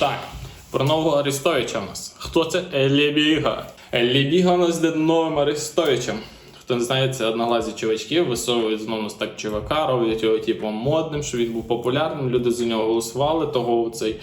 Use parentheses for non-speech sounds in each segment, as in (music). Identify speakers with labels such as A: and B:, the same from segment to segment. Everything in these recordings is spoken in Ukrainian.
A: Так, про нового Арестовича у нас. Хто це? Лебіга. Лебіга у нас де новим Арестовичем. Хто не знає, це одноглазі чувачки, висовують знову так чувака, роблять його типу модним, щоб він був популярним. Люди за нього голосували, того цей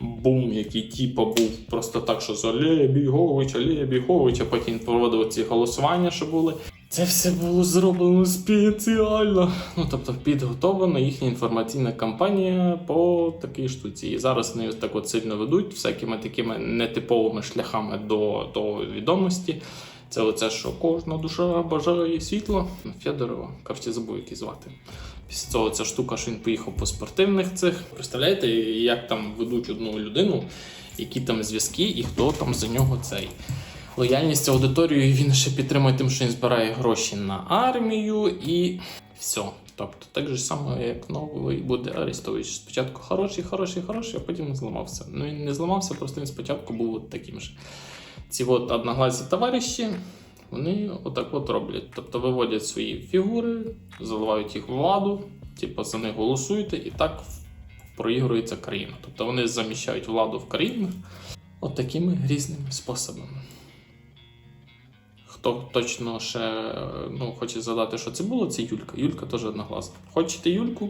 A: бум, який типу був просто так, що за Лебіговича, Лебіговича, потім проводили ці голосування, що були. Це все було зроблено спеціально. Ну тобто підготовлена їхня інформаційна кампанія по такій штуці. І зараз вони так от сильно ведуть всякими такими нетиповими шляхами до, до відомості. Це оце, що кожна душа бажає світла. Федорова, коротше, забув, як її звати. Після цього ця штука, що він поїхав по спортивних цих. Представляєте, як там ведуть одну людину, які там зв'язки і хто там за нього цей. Лояльність аудиторії він ще підтримує тим, що він збирає гроші на армію і все. Тобто так же само, як новий буде Арестович. Спочатку хороший, хороший, хороший, а потім зламався. Ну він не зламався, просто він спочатку був таким же. Ці от одноглазі товариші, вони отак от роблять. Тобто виводять свої фігури, заливають їх владу, типу за них голосуєте, і так проігрується країна. Тобто вони заміщають владу в країнах от такими різними способами. Хто точно ще ну, хоче згадати, що це було, це Юлька. Юлька теж одноглазна. Хочете Юльку?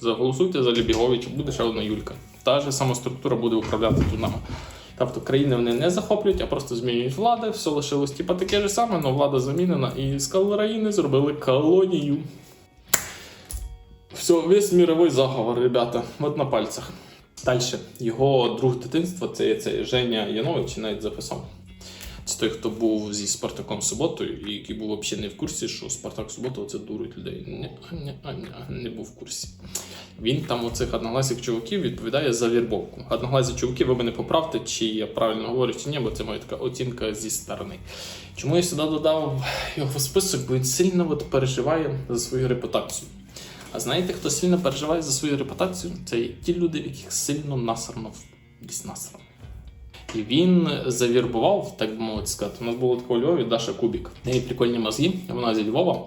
A: Заголосуйте за Любіговича, буде ще одна Юлька. Та ж сама структура буде управляти нами. Тобто країни вони не захоплюють, а просто змінюють влади, все лишилось типа таке ж саме, але влада замінена, і з країни зробили колонію. Все, весь мировий заговор, ребята, от на пальцях. Далі, його друг дитинства, це, це Женя Янович, навіть записав. Це той, хто був зі Спартаком Суботою, і який був взагалі не в курсі, що Спартак Субота це дурить людей. Не, не, не, не був в курсі. Він там оцих одноглазих чуваків відповідає за вірбовку. Одноглазі чуваки, ви мене поправте, чи я правильно говорю, чи ні, бо це моя така оцінка зі сторони. Чому я сюди додав його в список? Бо він сильно от переживає за свою репутацію. А знаєте, хто сильно переживає за свою репутацію? Це ті люди, яких сильно насрано десь насрано. І він завірбував, так би мовити сказати. У нас було таке у Львові Даша Кубік. В неї прикольні мозги, вона зі Львова.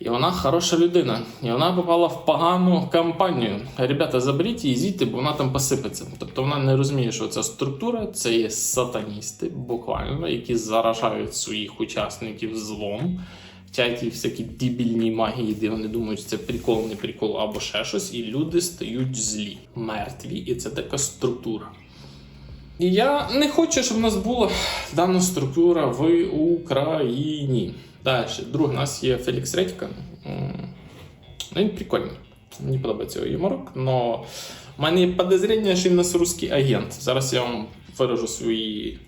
A: І вона хороша людина. І вона попала в погану кампанію. Ребята, заберіть її, зійте, бо вона там посипеться. Тобто вона не розуміє, що ця структура це є сатаністи, буквально, які заражають своїх учасників злом. Вчать їх всякі дебільні магії, де вони думають, що це прикол, не прикол або ще щось, і люди стають злі, мертві. І це така структура. І я не хочу, щоб в нас була дана структура в Україні. Далі, друг, у нас є Фелікс Редька. Ну, він прикольний. Мені подобається його юморок, але в мене є підозріння, що він у нас русський агент. Зараз я вам виражу свої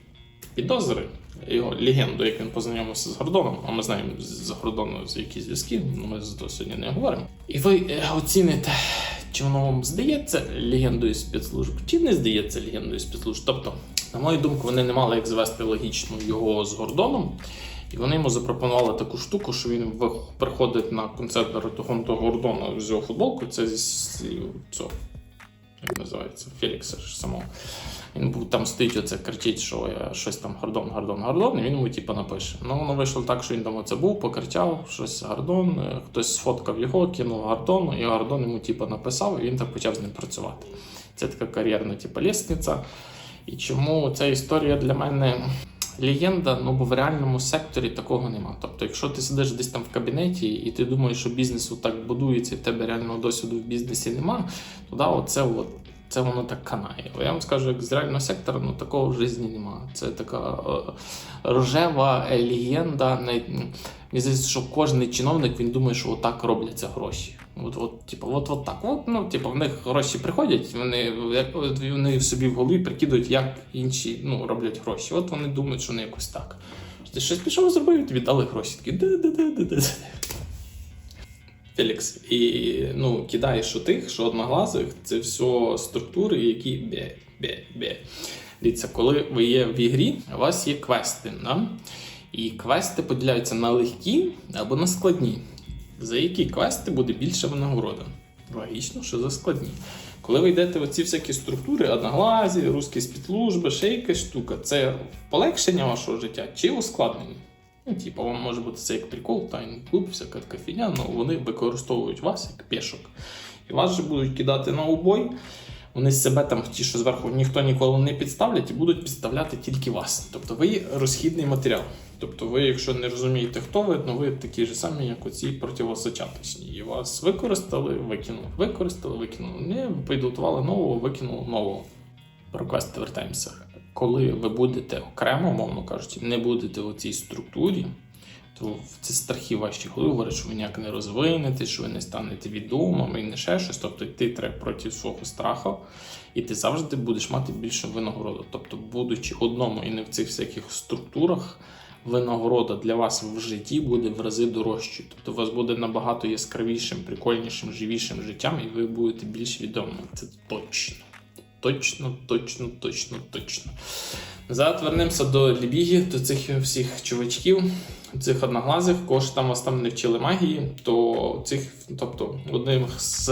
A: підозри, його легенду, як він познайомився з Гордоном, а ми знаємо з Гордону з які зв'язки, але ми за це сьогодні не говоримо. І ви е, оціните, чи воно вам здається легендою спецслужб, чи не здається легендою спецслужб. Тобто, на мою думку, вони не мали як звести логічно його з Гордоном. І вони йому запропонували таку штуку, що він приходить на концерт Ратугонто Гордона його футболку. Це зі цього, як називається, Фелікса ж самого. Він був там стоїть, оце кричить, що я щось там Гордон, Гордон, Гордон, і він йому типу напише. Ну, воно вийшло так, що він там оце був, покричав, щось Гордон, е, хтось сфоткав його, кинув Гордону, і Гордон йому типу, написав, і він так почав з ним працювати. Це така кар'єрна типу, лісниця. І чому ця історія для мене легенда, ну бо в реальному секторі такого нема. Тобто, якщо ти сидиш десь там в кабінеті і ти думаєш, що бізнес так будується, і в тебе реального досвіду в бізнесі нема, то да, оце от. Це воно так канає. Я вам скажу, як з реального сектора, ну такого в житті нема. Це така е, рожева легенда. Мені здається, що кожен чиновник він думає, що отак робляться гроші. От, от, типу, от, от так. От, ну, типу, в них гроші приходять, вони, вони собі в голові прикидують, як інші ну, роблять гроші. От вони думають, що вони якось так. Ти щось пішов зробив, тобі дали гроші. Такі де-де-де-де-де. Фелікс, і ну, кидаєш що тих, що одноглазих, це все структури, які бе, бе, бе. Дивіться, коли ви є в ігрі, у вас є квести. Да? І квести поділяються на легкі або на складні. За які квести буде більше винагорода? Логічно, що за складні. Коли ви йдете в оці всякі структури, одноглазі, русські спецслужби, ще якась штука, це полегшення вашого життя чи ускладнення? Ну, типу, вам може бути це як прикол, тайний клуб, всяка така фігня, але вони використовують вас як пішок. І вас же будуть кидати на убой. вони себе там, ті, що зверху ніхто ніколи не підставлять, і будуть підставляти тільки вас. Тобто ви розхідний матеріал. Тобто ви, якщо не розумієте, хто ви, ну ви такі ж самі, як оці противосочаточні. І вас використали, викинули, використали, викинули. Не підготували нового, викинули нового. Про квест вертаємося. Коли ви будете окремо, мовно кажучи, не будете у цій структурі, то це страхи в вашій голові говорять, що ви ніяк не розвинете, що ви не станете відомим і не ще щось. Тобто йти треба проти свого страху, і ти завжди будеш мати більшу винагороду. Тобто, будучи одному і не в цих всяких структурах, винагорода для вас в житті буде в рази дорожчою. Тобто, у вас буде набагато яскравішим, прикольнішим, живішим життям, і ви будете більш відомими. Це точно. Точно, точно, точно, точно. Зараз вернемося до Лібіги, до цих всіх чувачків, цих одноглазих, кого ж там вас там не вчили магії, то цих, тобто, одним з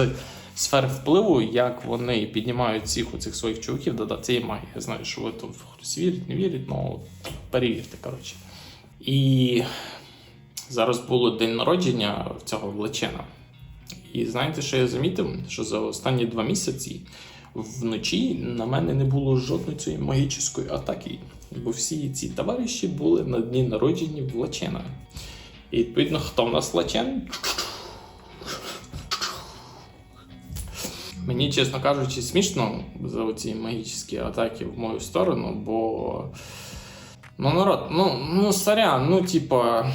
A: сфер впливу, як вони піднімають всіх оцих своїх чуваків, да-да, це є магія. Знаю, що ви то хтось вірить, не вірить, ну перевірте, коротше. І зараз було день народження цього Влечена. І знаєте, що я замітив? Що за останні два місяці вночі на мене не було жодної цієї магічної атаки. Бо всі ці товариші були на дні народження Влачена. І відповідно, хто в нас Влачен? Мені, чесно кажучи, смішно за ці магічні атаки в мою сторону, бо. Ну, народ, ну, ну сорян, ну, типа.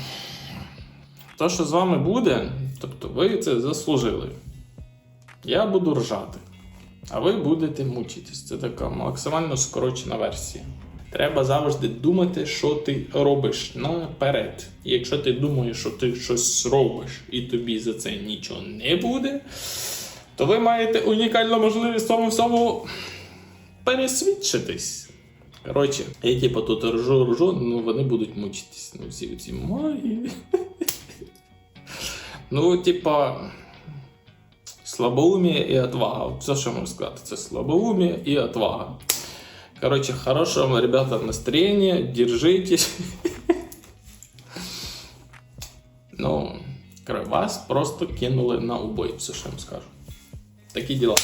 A: То, що з вами буде, тобто ви це заслужили. Я буду ржати. А ви будете мучитись. Це така максимально скорочена версія. Треба завжди думати, що ти робиш наперед. Якщо ти думаєш, що ти щось робиш і тобі за це нічого не буде, то ви маєте унікальну можливість в цьому всьому пересвідчитись. Коротше, я типу тут ржу, ржу, ну вони будуть мучитись. Ну, всі ці магії. (laughs) Ну, типа. Слабоумие и отвага. Все, що я можу сказати, це слабоумие и отвага. Короче, хорошего вам, ребята, настроения, держитесь. Ну, вас просто кинули на убой, все, що я вам скажу. Такі діла.